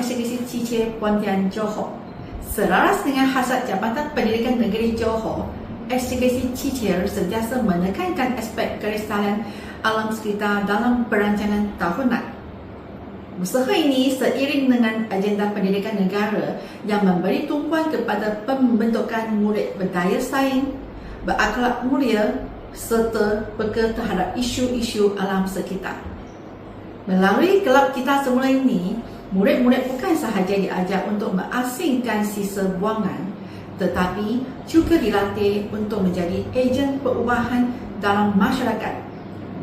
Eksekusi Cice Pontian Johor. Selaras dengan hasrat Jabatan Pendidikan Negeri Johor, Eksekusi Cice sentiasa menekankan aspek kelestarian alam sekitar dalam perancangan tahunan. Usaha ini seiring dengan agenda pendidikan negara yang memberi tumpuan kepada pembentukan murid berdaya saing, berakhlak mulia serta peka terhadap isu-isu alam sekitar. Melalui kelab kita semula ini, murid-murid bukan sahaja diajar untuk mengasingkan sisa buangan tetapi juga dilatih untuk menjadi ejen perubahan dalam masyarakat,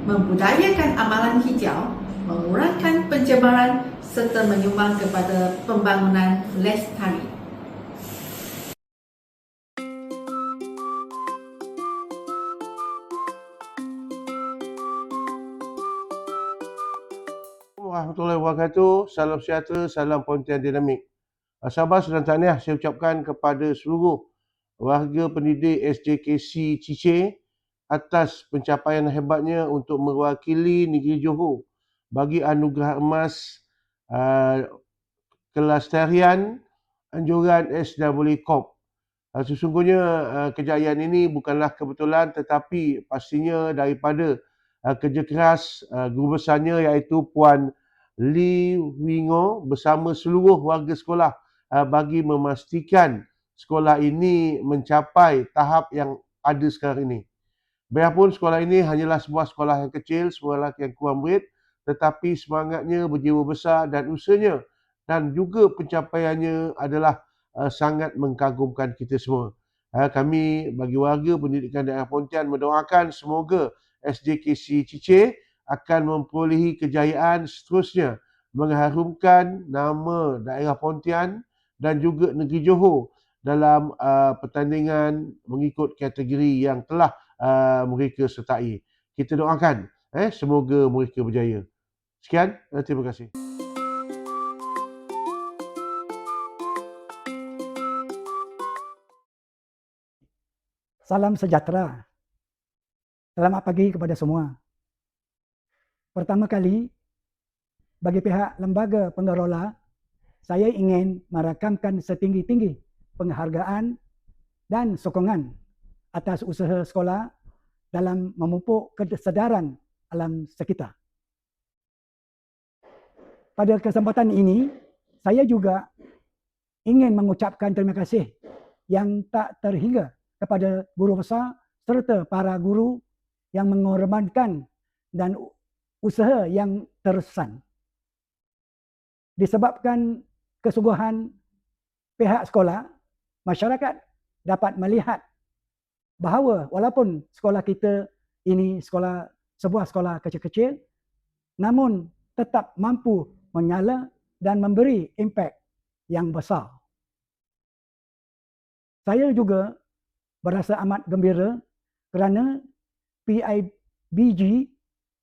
membudayakan amalan hijau, mengurangkan pencemaran serta menyumbang kepada pembangunan lestari. Warahmatullahi wabarakatuh. Salam sejahtera, salam Pontian Dinamik. Sahabat dan tahniah saya ucapkan kepada seluruh warga pendidik SJKC Cice atas pencapaian hebatnya untuk mewakili negeri Johor bagi anugerah emas uh, kelas tarian anjuran SW Corp. Uh, sesungguhnya uh, kejayaan ini bukanlah kebetulan tetapi pastinya daripada uh, kerja keras uh, guru besarnya iaitu Puan Li Wingo bersama seluruh warga sekolah uh, bagi memastikan sekolah ini mencapai tahap yang ada sekarang ini. Biarpun sekolah ini hanyalah sebuah sekolah yang kecil, sekolah yang kurang murid, tetapi semangatnya berjiwa besar dan usahanya dan juga pencapaiannya adalah uh, sangat mengagumkan kita semua. Uh, kami bagi warga pendidikan daerah Pontian mendoakan semoga SJKC Cice akan memperolehi kejayaan seterusnya mengharumkan nama daerah Pontian dan juga negeri Johor dalam uh, pertandingan mengikut kategori yang telah uh, mereka sertai. Kita doakan eh semoga mereka berjaya. Sekian, uh, terima kasih. Salam sejahtera. Selamat pagi kepada semua. Pertama kali, bagi pihak lembaga pengelola saya ingin merakamkan setinggi-tinggi penghargaan dan sokongan atas usaha sekolah dalam memupuk kesedaran alam sekitar. Pada kesempatan ini, saya juga ingin mengucapkan terima kasih yang tak terhingga kepada guru besar serta para guru yang mengorbankan dan usaha yang terusan. Disebabkan kesungguhan pihak sekolah, masyarakat dapat melihat bahawa walaupun sekolah kita ini sekolah sebuah sekolah kecil-kecil namun tetap mampu menyala dan memberi impak yang besar. Saya juga berasa amat gembira kerana PIBG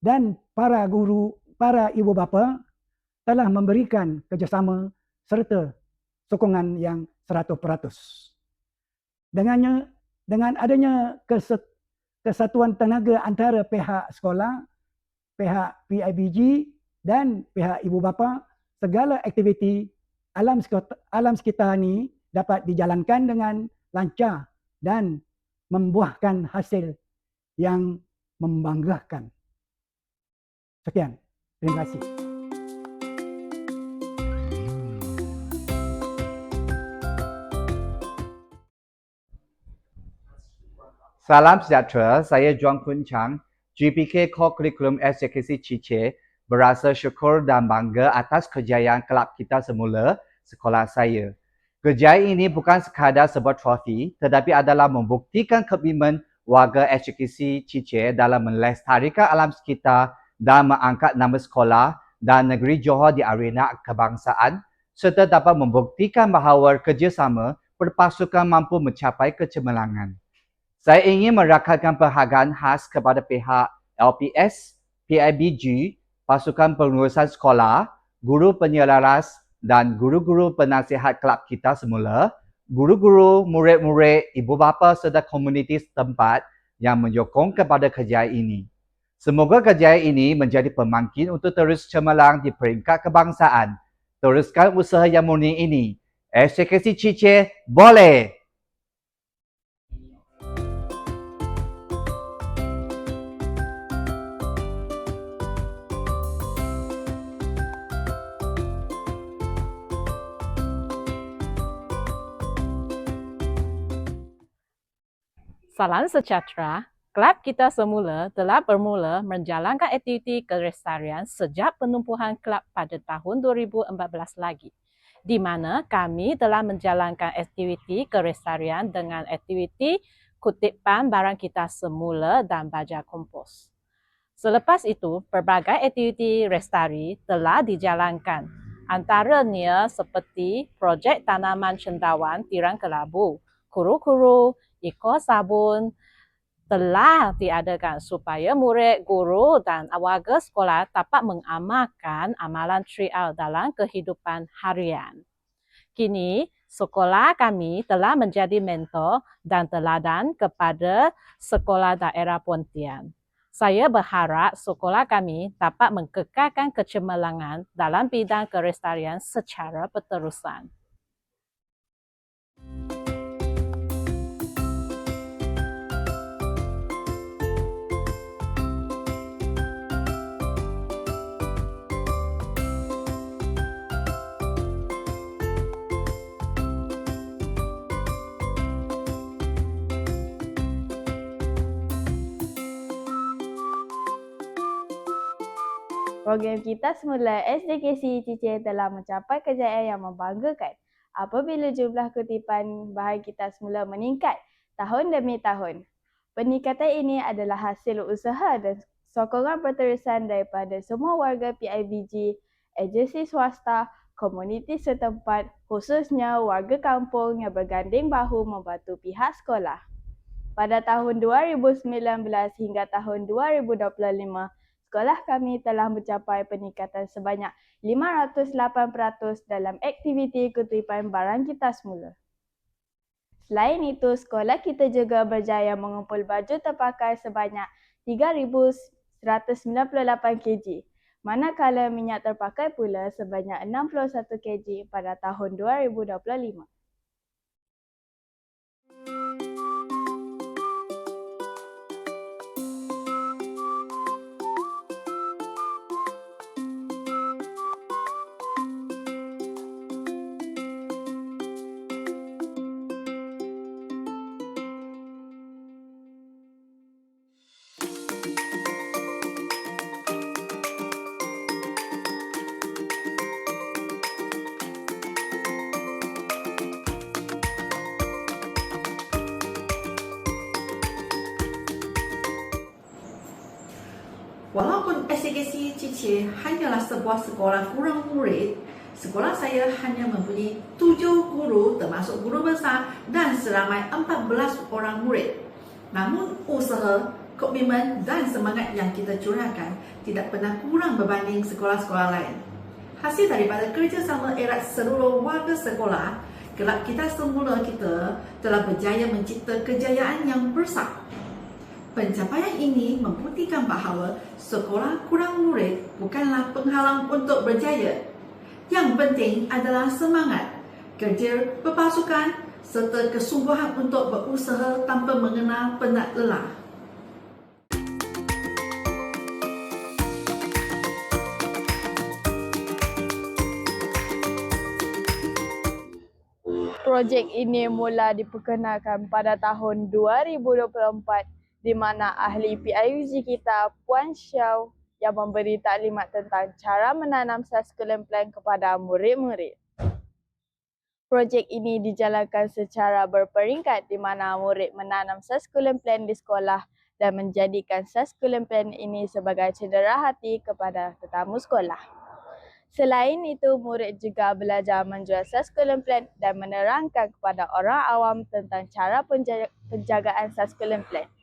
dan para guru, para ibu bapa telah memberikan kerjasama serta sokongan yang 100%. Dengannya dengan adanya kesatuan tenaga antara pihak sekolah, pihak PIBG dan pihak ibu bapa, segala aktiviti alam sekitar, alam sekitar ini dapat dijalankan dengan lancar dan membuahkan hasil yang membanggakan. Sekian. Terima kasih. Salam sejahtera, saya Juan Kun Chang, GPK Core Curriculum SJKC Cice berasa syukur dan bangga atas kejayaan kelab kita semula, sekolah saya. Kejayaan ini bukan sekadar sebuah trofi tetapi adalah membuktikan komitmen warga SJKC Cice dalam melestarikan alam sekitar dan mengangkat nama sekolah dan negeri Johor di arena kebangsaan serta dapat membuktikan bahawa kerjasama perpasukan mampu mencapai kecemerlangan. Saya ingin merakamkan penghargaan khas kepada pihak LPS, PIBG, pasukan pengurusan sekolah, guru penyelaras dan guru-guru penasihat kelab kita semula, guru-guru, murid-murid, ibu bapa serta komuniti setempat yang menyokong kepada kerja ini. Semoga kejayaan ini menjadi pemangkin untuk terus cemerlang di peringkat kebangsaan. Teruskan usaha yang murni ini. SJKC Cice boleh! Salam sejahtera. Kelab kita semula telah bermula menjalankan aktiviti kelestarian sejak penumpuhan kelab pada tahun 2014 lagi. Di mana kami telah menjalankan aktiviti kelestarian dengan aktiviti kutipan barang kita semula dan baja kompos. Selepas itu, pelbagai aktiviti restari telah dijalankan. Antaranya seperti projek tanaman cendawan tiran kelabu, kuru-kuru, ikor sabun telah diadakan supaya murid, guru dan warga sekolah dapat mengamalkan amalan trial dalam kehidupan harian. Kini, sekolah kami telah menjadi mentor dan teladan kepada sekolah daerah Pontian. Saya berharap sekolah kami dapat mengekalkan kecemerlangan dalam bidang kelestarian secara berterusan. Program kita semula SDKC Cici telah mencapai kejayaan yang membanggakan apabila jumlah kutipan bahan kita semula meningkat tahun demi tahun. Peningkatan ini adalah hasil usaha dan sokongan berterusan daripada semua warga PIBG, agensi swasta, komuniti setempat, khususnya warga kampung yang berganding bahu membantu pihak sekolah. Pada tahun 2019 hingga tahun 2025, sekolah kami telah mencapai peningkatan sebanyak 508% dalam aktiviti kutipan barang kita semula. Selain itu, sekolah kita juga berjaya mengumpul baju terpakai sebanyak 3,198 kg, manakala minyak terpakai pula sebanyak 61 kg pada tahun 2025. Cici hanyalah sebuah sekolah kurang murid, sekolah saya hanya mempunyai tujuh guru termasuk guru besar dan seramai 14 orang murid. Namun usaha, komitmen dan semangat yang kita curahkan tidak pernah kurang berbanding sekolah-sekolah lain. Hasil daripada kerjasama erat seluruh warga sekolah, kelab kita semula kita telah berjaya mencipta kejayaan yang besar Pencapaian ini membuktikan bahawa sekolah kurang murid bukanlah penghalang untuk berjaya. Yang penting adalah semangat, kerja berpasukan serta kesungguhan untuk berusaha tanpa mengenal penat lelah. Projek ini mula diperkenalkan pada tahun 2024 di mana ahli PIUG kita Puan Xiao yang memberi taklimat tentang cara menanam succulent plant kepada murid-murid. Projek ini dijalankan secara berperingkat di mana murid menanam succulent plant di sekolah dan menjadikan succulent plant ini sebagai cedera hati kepada tetamu sekolah. Selain itu, murid juga belajar menjual succulent plant dan menerangkan kepada orang awam tentang cara penjagaan succulent plant.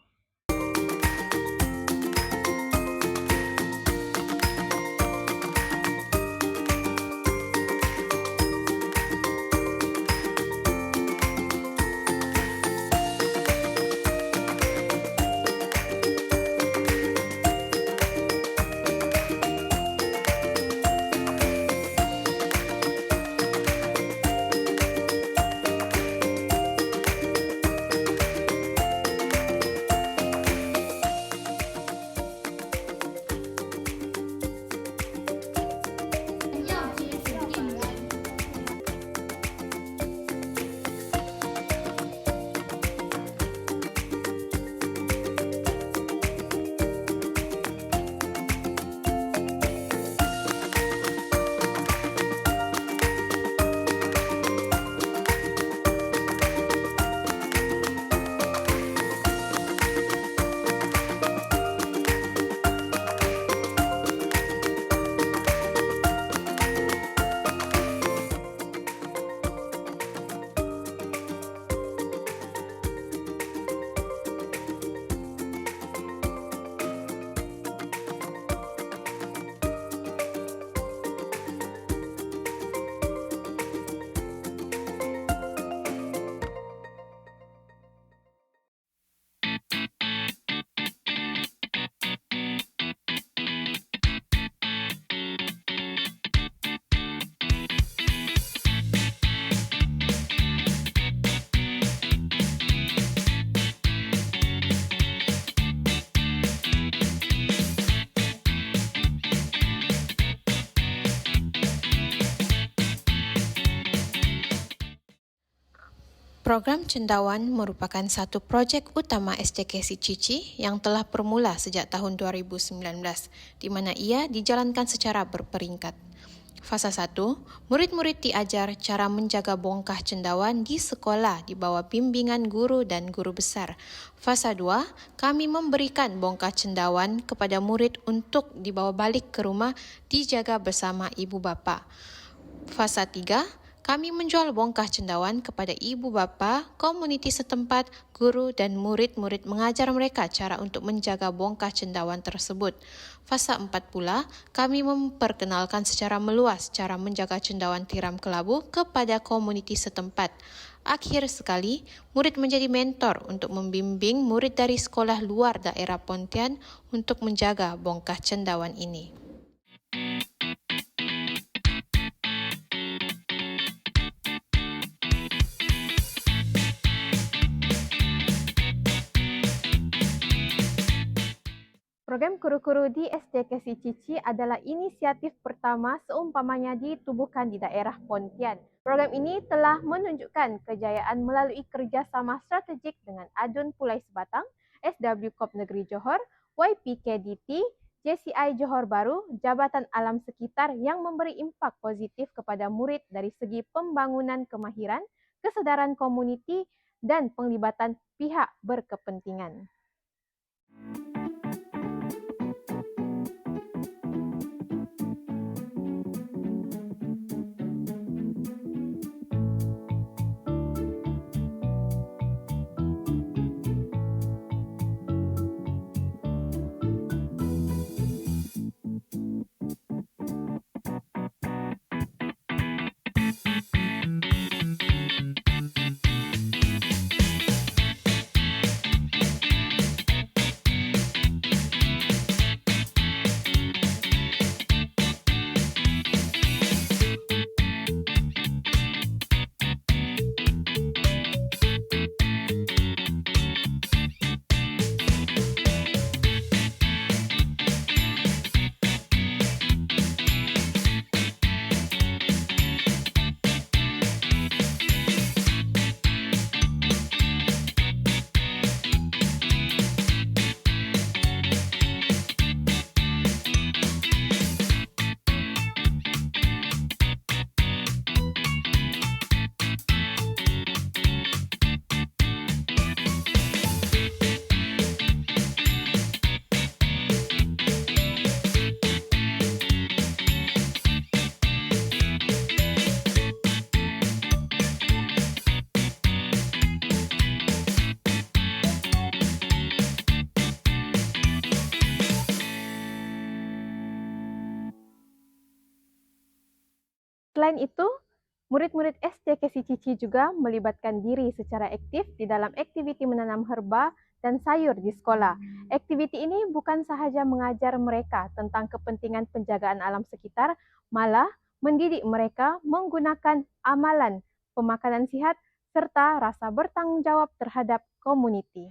Program cendawan merupakan satu projek utama SJKC Cici yang telah bermula sejak tahun 2019 di mana ia dijalankan secara berperingkat. Fasa 1, murid-murid diajar cara menjaga bongkah cendawan di sekolah di bawah bimbingan guru dan guru besar. Fasa 2, kami memberikan bongkah cendawan kepada murid untuk dibawa balik ke rumah dijaga bersama ibu bapa. Fasa 3, kami menjual bongkah cendawan kepada ibu bapa, komuniti setempat, guru dan murid-murid mengajar mereka cara untuk menjaga bongkah cendawan tersebut. Fasa 4 pula, kami memperkenalkan secara meluas cara menjaga cendawan tiram kelabu kepada komuniti setempat. Akhir sekali, murid menjadi mentor untuk membimbing murid dari sekolah luar daerah Pontian untuk menjaga bongkah cendawan ini. Program Kuru-Kuru di SDKC Cici adalah inisiatif pertama seumpamanya ditubuhkan di daerah Pontian. Program ini telah menunjukkan kejayaan melalui kerjasama strategik dengan Adun Pulai Sebatang, SW Kop Negeri Johor, YPKDT, JCI Johor Baru, Jabatan Alam Sekitar yang memberi impak positif kepada murid dari segi pembangunan kemahiran, kesedaran komuniti dan penglibatan pihak berkepentingan. Selain itu, murid-murid SDKC Cici juga melibatkan diri secara aktif di dalam aktiviti menanam herba dan sayur di sekolah. Aktiviti ini bukan sahaja mengajar mereka tentang kepentingan penjagaan alam sekitar, malah mendidik mereka menggunakan amalan pemakanan sihat serta rasa bertanggungjawab terhadap komuniti.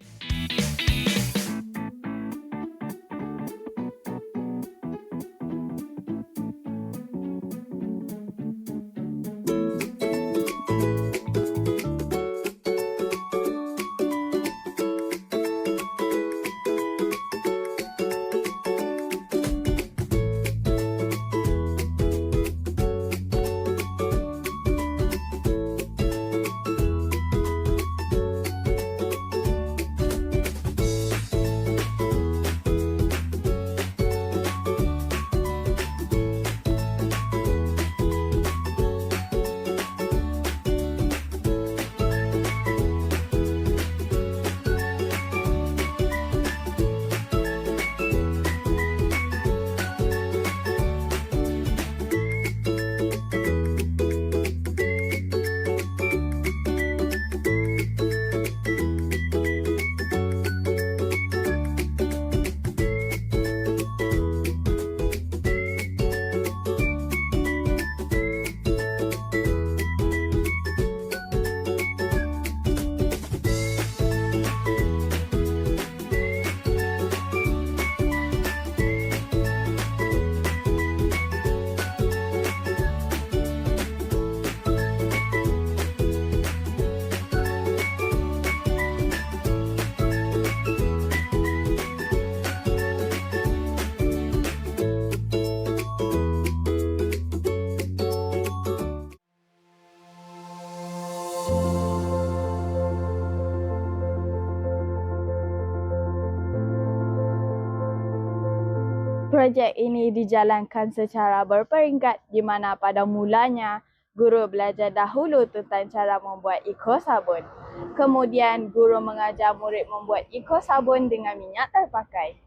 Projek ini dijalankan secara berperingkat di mana pada mulanya guru belajar dahulu tentang cara membuat iko sabun. Kemudian guru mengajar murid membuat iko sabun dengan minyak terpakai.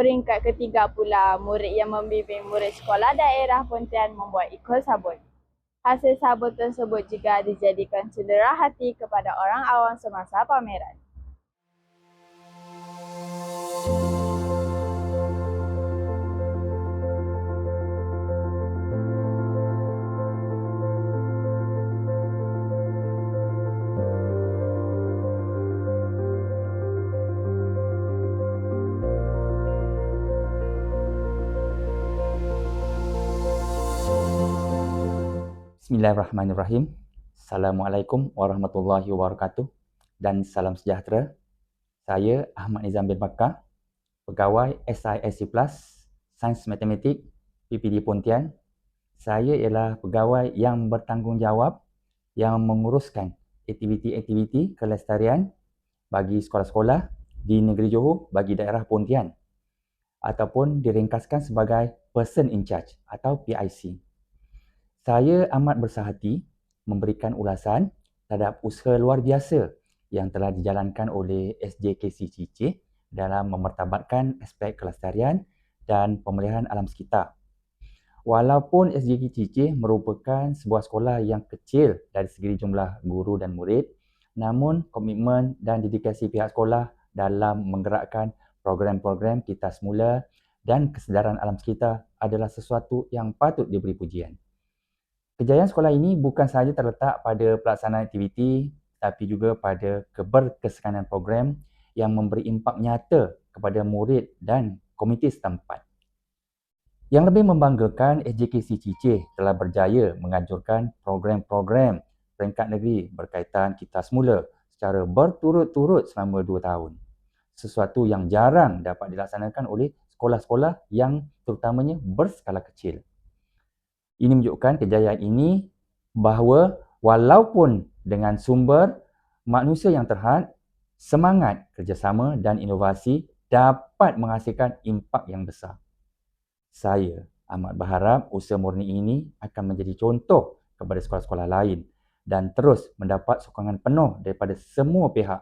Peringkat ketiga pula murid yang membimbing murid sekolah daerah Pontian membuat iko sabun. Hasil sabun tersebut juga dijadikan cendera hati kepada orang awam semasa pameran. Bismillahirrahmanirrahim. Assalamualaikum warahmatullahi wabarakatuh dan salam sejahtera. Saya Ahmad Nizam bin Bakar, pegawai SISC Plus, Sains Matematik, PPD Pontian. Saya ialah pegawai yang bertanggungjawab yang menguruskan aktiviti-aktiviti kelestarian bagi sekolah-sekolah di negeri Johor bagi daerah Pontian ataupun diringkaskan sebagai Person in Charge atau PIC. Saya amat bersahati memberikan ulasan terhadap usaha luar biasa yang telah dijalankan oleh SJKC Cici dalam memertabatkan aspek kelestarian dan pemeliharaan alam sekitar. Walaupun SJK Cici merupakan sebuah sekolah yang kecil dari segi jumlah guru dan murid, namun komitmen dan dedikasi pihak sekolah dalam menggerakkan program-program kita semula dan kesedaran alam sekitar adalah sesuatu yang patut diberi pujian. Kejayaan sekolah ini bukan sahaja terletak pada pelaksanaan aktiviti tapi juga pada keberkesukanan program yang memberi impak nyata kepada murid dan komiti setempat. Yang lebih membanggakan, SJKC Cicih telah berjaya menganjurkan program-program peringkat negeri berkaitan kita semula secara berturut-turut selama dua tahun. Sesuatu yang jarang dapat dilaksanakan oleh sekolah-sekolah yang terutamanya berskala kecil. Ini menunjukkan kejayaan ini bahawa walaupun dengan sumber manusia yang terhad, semangat kerjasama dan inovasi dapat menghasilkan impak yang besar. Saya amat berharap usaha murni ini akan menjadi contoh kepada sekolah-sekolah lain dan terus mendapat sokongan penuh daripada semua pihak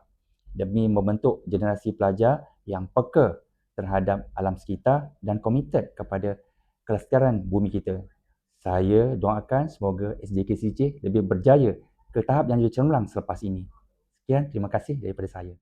demi membentuk generasi pelajar yang peka terhadap alam sekitar dan komited kepada kelestarian bumi kita saya doakan semoga SJKCJ lebih berjaya ke tahap yang lebih cemerlang selepas ini. Sekian, terima kasih daripada saya.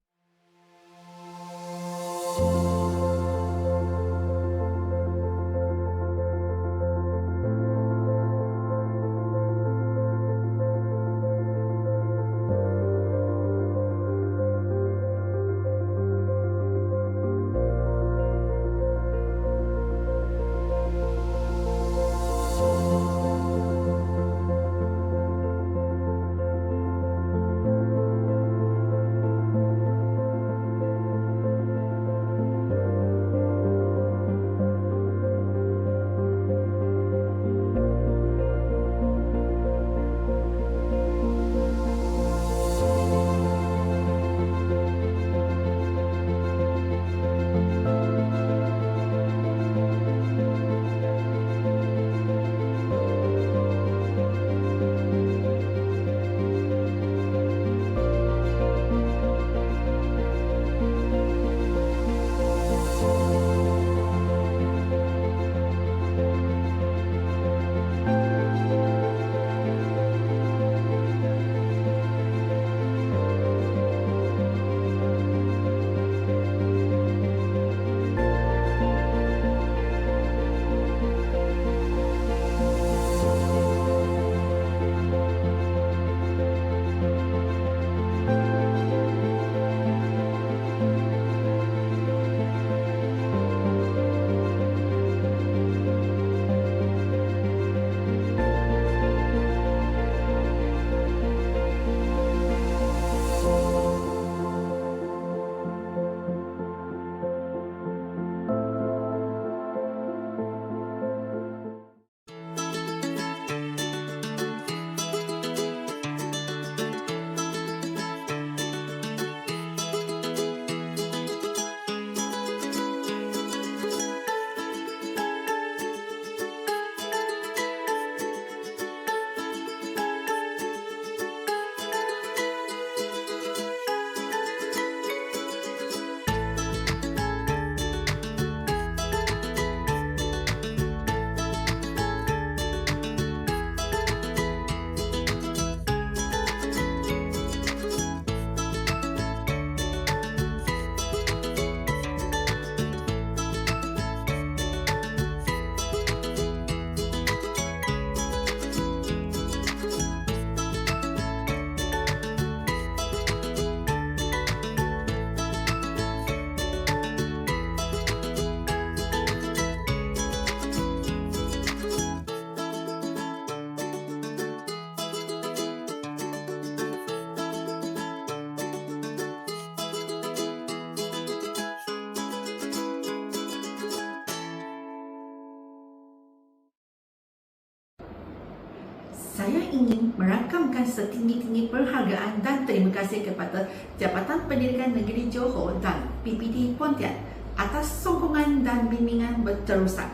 Saya ingin merakamkan setinggi-tinggi penghargaan dan terima kasih kepada Jabatan Pendidikan Negeri Johor dan PPD Pontian atas sokongan dan bimbingan berterusan.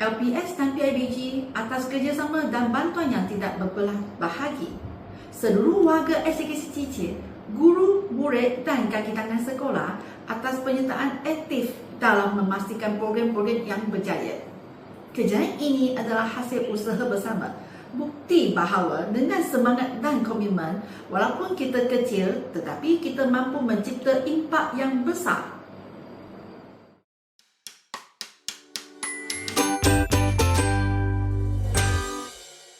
LPS dan PIBG atas kerjasama dan bantuan yang tidak berbelah bahagi. Seluruh warga SKC Cici, guru, murid dan kaki tangan sekolah atas penyertaan aktif dalam memastikan program-program yang berjaya. Kejayaan ini adalah hasil usaha bersama bukti bahawa dengan semangat dan komitmen, walaupun kita kecil tetapi kita mampu mencipta impak yang besar